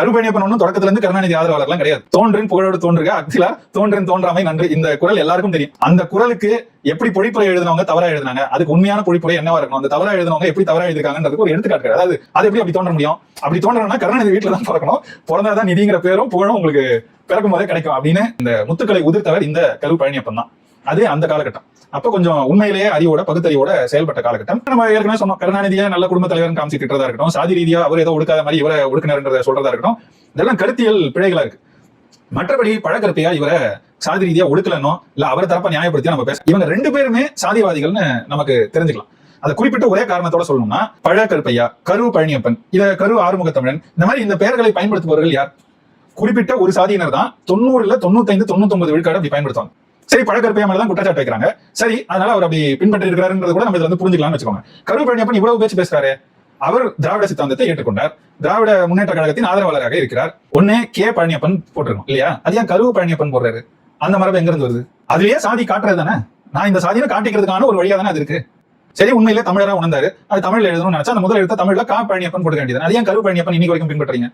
கருப்பணியப்பன் ஒன்றும் தொடக்கத்துல இருந்து கருணாநிதி ஆதரவாளர்லாம் கிடையாது. தோன்றின் புகழோடு தோன்றுக. அக்சிலா தோன்றின் தோன்றாமை நன்றி. இந்த குரல் எல்லாருக்கும் தெரியும். அந்த குரலுக்கு எப்படி பொழிப்புரை எழுதினவங்க தவறா எழுதினாங்க? அதுக்கு உண்மையான பொழிப்புரை என்னவா இருக்கணும்? அந்த தவறா எழுதினவங்க எப்படி தவறா எழுதிருக்காங்கன்றதுக்கு ஒரு எடுத்துக்காட்டு கிடையாது. அதாவது அது எப்படி அப்படி தோன்ற முடியும்? அப்படி தோன்றணும்னா கருணாநிதி வீட்டுல தான் பிறக்கணும். பிறந்தாதான் நிதிங்கிற பேரும் புகழும் உங்களுக்கு பிறக்கும் போதே கிடைக்கும் அப்படின்னு இந்த முத்துக்களை உதிர்த்தவர் இந்த கரு பழனியப்பன் தான் அது அந்த காலகட்டம். அப்ப கொஞ்சம் உண்மையிலேயே அறிவோட பகுத்தறிவோட செயல்பட்ட காலகட்டம். நம்ம ஏற்கனவே சொன்னோம் கருணாநிதியை நல்ல குடும்ப தலைவர் காமிச்சிட்டு இருக்கட்டும் சாதி ரீதியா அவர் ஏதோ ஒடுக்காத மாதிரி இவரை ஒடுக்கினர்ன்றத சொல்றதா இருக்கட்டும் இதெல்லாம் கருத்தியல் பிழைகளா இருக்கு. மற்றபடி பழக்கருப்பையா இவரை சாதி ரீதியா ஒடுக்கலனோ இல்ல அவரை தரப்ப நியாயப்படுத்தி நம்ம பேச இவங்க ரெண்டு பேருமே சாதிவாதிகள்னு நமக்கு தெரிஞ்சுக்கலாம். அதை குறிப்பிட்ட ஒரே காரணத்தோட சொல்லணும்னா பழக்கருப்பையா கரு பழனியப்பன் இத கரு ஆறுமுகத்தமிழன் இந்த மாதிரி இந்த பெயர்களை பயன்படுத்துபவர்கள் யார்? குறிப்பிட்ட ஒரு சாதியினர் தான் தொண்ணூறுல தொண்ணூத்தைந்து தொண்ணூத்தொன்பது விழுக்காடு அப்படி பயன்படுத்துவாங்க. சரி பழக்கருப்பையா மேல தான் குற்றச்சாட்டு வைக்கிறாங்க. சரி அதனால அவர் அப்படி பின்பற்றி இருக்கிறாருன்றது கூட நம்ம இதுல வந்து புரிஞ்சுக்கலாம்னு வச்சுக்கோங்க. கரு பழனியப்பன் இவ்வளவு பேச்சு பேசுறாரு. அவர் திராவிட சித்தாந்தத்தை ஏற்றுக்கொண்டார். திராவிட முன்னேற்ற கழகத்தின் ஆதரவாளராக இருக்கிறார். ஒன்னே கே பழனியப்பன் போட்டிருக்கோம் இல்லையா? அது ஏன் கருவு பழனியப்பன் போடுறாரு? அந்த மரபு எங்க இருந்து வருது? அதுலயே சாதி காட்டுறது தானே? நான் இந்த சாதியை காட்டிக்கிறதுக்கான ஒரு வழியா தானே அது இருக்கு? சரி உண்மையிலே தமிழரா உணர்ந்தாரு. அது தமிழ்ல எழுதணும்னு நினைச்சா அந்த முதல் எழுத்த தமிழ்ல கா பழனியப்பன் கொடுக்க வேண்டியது அது ஏன் கரு பழனியப்பன் இன்னைக்கு வரைக்கும் பின்பற்றீங்க?